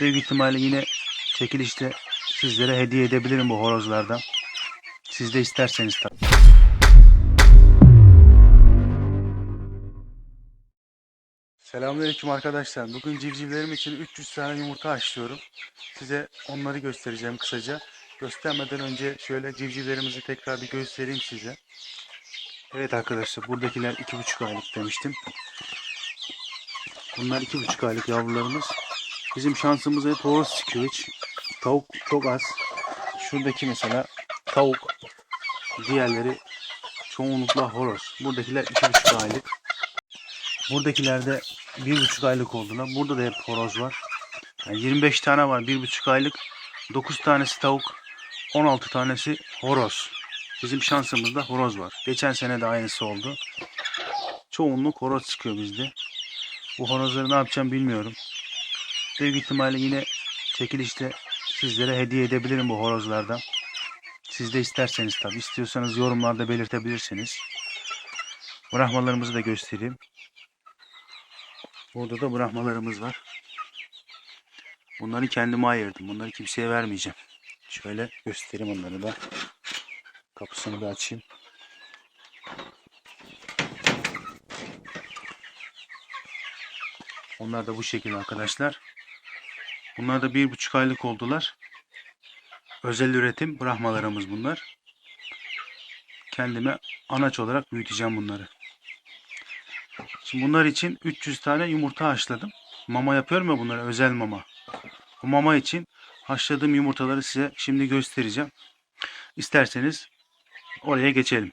Büyük ihtimalle yine çekilişte sizlere hediye edebilirim bu horozlardan. Siz de isterseniz tabii. Selamünaleyküm arkadaşlar. Bugün civcivlerim için 300 tane yumurta haşlıyorum. Size onları göstereceğim kısaca. Göstermeden önce şöyle civcivlerimizi tekrar bir göstereyim size. Evet arkadaşlar buradakiler 2,5 aylık demiştim. Bunlar 2,5 aylık yavrularımız. Bizim şansımız hep horoz çıkıyor hiç. Tavuk çok az. Şuradaki mesela tavuk. Diğerleri çoğunlukla horoz. Buradakiler 2,5 aylık. Buradakilerde bir buçuk aylık oldular. Burada da hep horoz var. Yani 25 tane var bir buçuk aylık. 9 tanesi tavuk. 16 tanesi horoz. Bizim şansımızda horoz var. Geçen sene de aynısı oldu. Çoğunluk horoz çıkıyor bizde. Bu horozları ne yapacağım bilmiyorum. Büyük ihtimalle yine çekilişte sizlere hediye edebilirim bu horozlardan. Siz de isterseniz tabi. istiyorsanız yorumlarda belirtebilirsiniz. Brahmalarımızı da göstereyim. Burada da bırakmalarımız var. Bunları kendime ayırdım. Bunları kimseye vermeyeceğim. Şöyle göstereyim onları da. Kapısını bir açayım. Onlar da bu şekilde arkadaşlar. Bunlar da bir buçuk aylık oldular. Özel üretim bırakmalarımız bunlar. Kendime anaç olarak büyüteceğim bunları. Şimdi bunlar için 300 tane yumurta haşladım. Mama yapıyorum ya bunlara özel mama. Bu mama için haşladığım yumurtaları size şimdi göstereceğim. İsterseniz oraya geçelim.